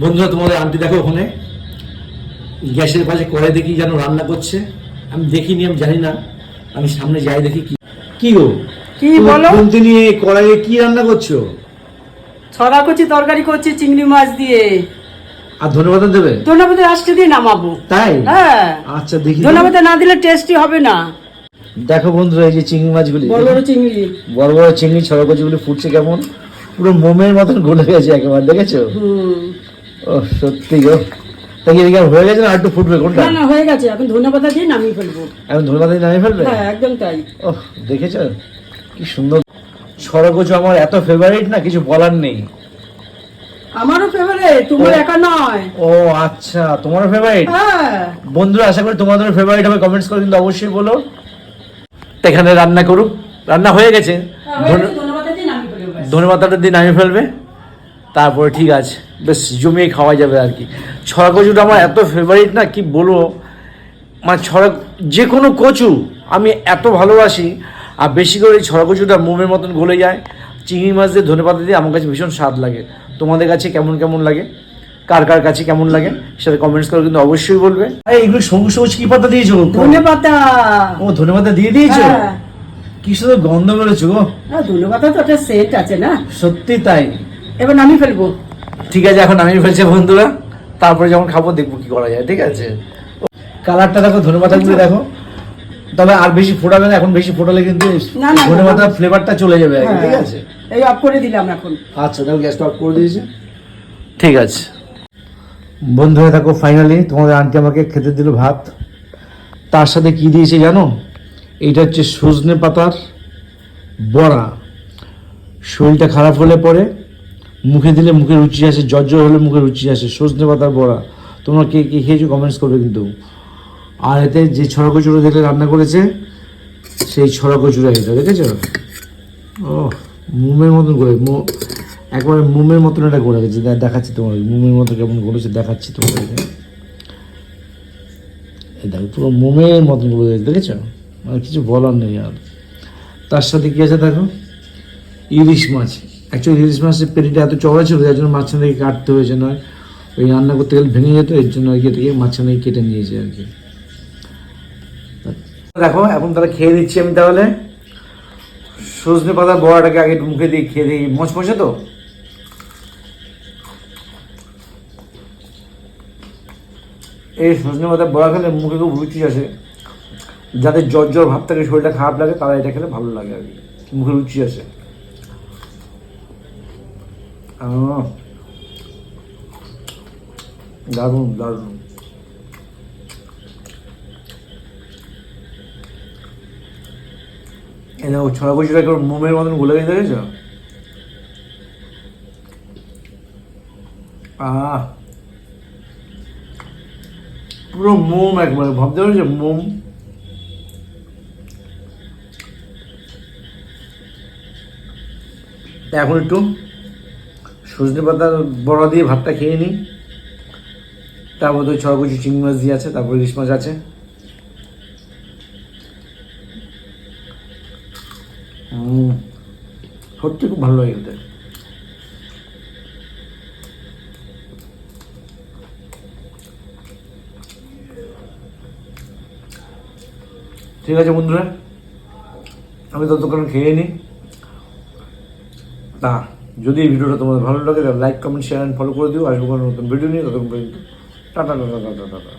বন্ধুরা তোমাদের আন্টি দেখো ওখানে। গ্যাসের পাশে কড়াই দেখি যেন রান্না করছে। আমি দেখিনি আমি জানি না। আমি সামনে যাই দেখি কি কি গো? কি বলো? খুন্তি নিয়ে কড়াইয়ে কি রান্না করছ? ছড়া করছি তরকারি করছি চিংড়ি মাছ দিয়ে। আর ধন্যবাদ দেবে? ধন্যবাদ আসতে দিয়ে নামাবো। তাই? হ্যাঁ। আচ্ছা দেখি। ধন্যবাদ না দিলে টেস্টি হবে না। দেখো বন্ধুরা এই যে চিংড়ি মাছগুলি। বড় বড় চিংড়ি। বড় বড় চিংড়ি ছড়া ছড়াকচিগুলি ফুটছে কেমন? পুরো মোমের মতন গলে গেছে একেবারে দেখেছ? হুম। ও সত্যি গো। তা কি এদিকে হয়ে গেছে না আর একটু ফুটবে কোনটা? না না হয়ে গেছে। এখন ধন্যবাদ দিয়ে নামিয়ে ফেলব। এখন ধন্যবাদ দিয়ে নামিয়ে ফেলবে? হ্যাঁ একদম তাই। ও দেখেছ? কি সুন্দর। আমার এত ফেভারিট না কিছু বলার নেই। আমারও ফেভারিট তোমার একা নয়। ও আচ্ছা তোমার ফেভারিট হ্যাঁ। বন্ধুরা আশা করি তোমাদের ফেভারিট হবে। কমেন্টস করে কিন্তু অবশ্যই বলো। এখানে রান্না করুক। রান্না হয়ে গেছে। ব্যাস। ধনেপাতাটা দিয়ে নামিয়ে ফেলবে। তারপরে ঠিক আছে। বেশ জমিয়ে খাওয়া যাবে আর কি। ছড়া কচুটা আমার এত ফেভারিট না কি বলব? মানে ছড়া যে কোনো কচু আমি এত ভালোবাসি আর বেশি করে এই ছড়া কচুটা মোমের মতন গলে যায়। চিংড়ি মাছ দিয়ে ধনেপাতা দিয়ে আমার কাছে ভীষণ স্বাদ লাগে। তোমাদের কাছে কেমন কেমন লাগে? কার কার কাছে কেমন লাগে? সেটা কমেন্টস করে কিন্তু অবশ্যই বলবে। এগুলো সবুজ সবুজ কি পাতা দিয়েছ ধনে পাতা। ও ধনেপাতা দিয়ে দিয়েছ? হ্যাঁ। কি সুন্দর গন্ধ বেরোছো গো। হ্যাঁ, ধনে পাতা তো একটা সেন্ট আছে না? সত্যি তাই। এবার নামিয়ে ফেলব। ঠিক আছে এখন আমি ফেলছে বন্ধুরা তারপরে যখন খাব দেখব কি করা যায় ঠিক আছে? কালারটা দেখো ধনেপাতা গুলো দেখো। তবে আর বেশি ফোটাবে না এখন বেশি ফোটালে কিন্তু না, না, ধনেপাতা না। ফ্লেভারটা চলে যাবে ঠিক হ্যাঁ। আছে? এই অফ করে দিলাম এখন। আচ্ছা দেখো গ্যাসটা অফ করে দিয়েছি। ঠিক আছে। বন্ধু হয়ে থাকো ফাইনালি তোমাদের আন্টি আমাকে খেতে দিল ভাত। তার সাথে কি দিয়েছে জানো? এইটা হচ্ছে সজনে পাতার বড়া। শরীরটা খারাপ হলে পরে মুখে দিলে মুখে রুচি আসে, জ্বর হলে মুখে রুচি আসে, সজনে পাতার বড়া। তোমরা কে কে খেয়েছো? কমেন্টস করবে কিন্তু। আর এতে যে ছড়া কচুরো দেখলে রান্না করেছে, সেই ছড়া কচুরা এটা দেখেছ? ও মোমের মতন করে, মো- একবারে মোমের মতন এটা করে গেছে দেখাচ্ছি তোমার মোমের মতো কেমন করেছে, দেখাচ্ছি তোমাদেরকে দেখো, পুরো মোমের মতন করে দেখেছ? মানে কিছু বলার নেই আর। তার সাথে কী আছে দেখো? ইলিশ মাছ। অ্যাকচুয়ালি ইলিশ মাছের পেটিটা এত চড়া ছিল, যার জন্য মাঝখান থেকে কাটতে হয়েছে, নয় ওই রান্না করতে গেলে ভেঙে যেত, এর জন্য ওই থেকে মাঝখান থেকে কেটে নিয়েছে আর কি। দেখো, এখন তাহলে খেয়ে দিচ্ছি আমি তাহলে। সজনে পাতার বড়াটাকে আগে মুখে দিয়ে খেয়ে দিই মচমচে তো? এই সজনে পাতার বড়া খেলে মুখে খুব রুচি আসে। যাদের জ্বর জ্বর ভাব থাকে, শরীরটা খারাপ লাগে তারা এটা খেলে ভালো লাগে আর কি। মুখে রুচি আসে। দারুণ দারুণ দেখো ছড়া কচুটা একবার মোমের মতন গুলে গেছে, দেখেছ? আহ। পুরো মোম একবারে, ভাবতে পারছ মোম। এখন একটু সজনে পাতার বড়া দিয়ে ভাতটা খেয়ে নিই। তারপর তো ছড়া কচু চিংড়ি মাছ দিয়ে আছে, তারপর ইলিশ মাছ আছে। সত্যি খুব ভালো লাগে খেতে। ঠিক আছে বন্ধুরা, আমি ততক্ষণ খেয়ে নিই। তা। যদি এই ভিডিওটা তোমাদের ভালো লাগে, তাহলে like comment share and follow করে দিও। আসব কোনো নতুন ভিডিও নিয়ে। ততক্ষণ পর্যন্ত টাটা টাটা টাটা টাটা।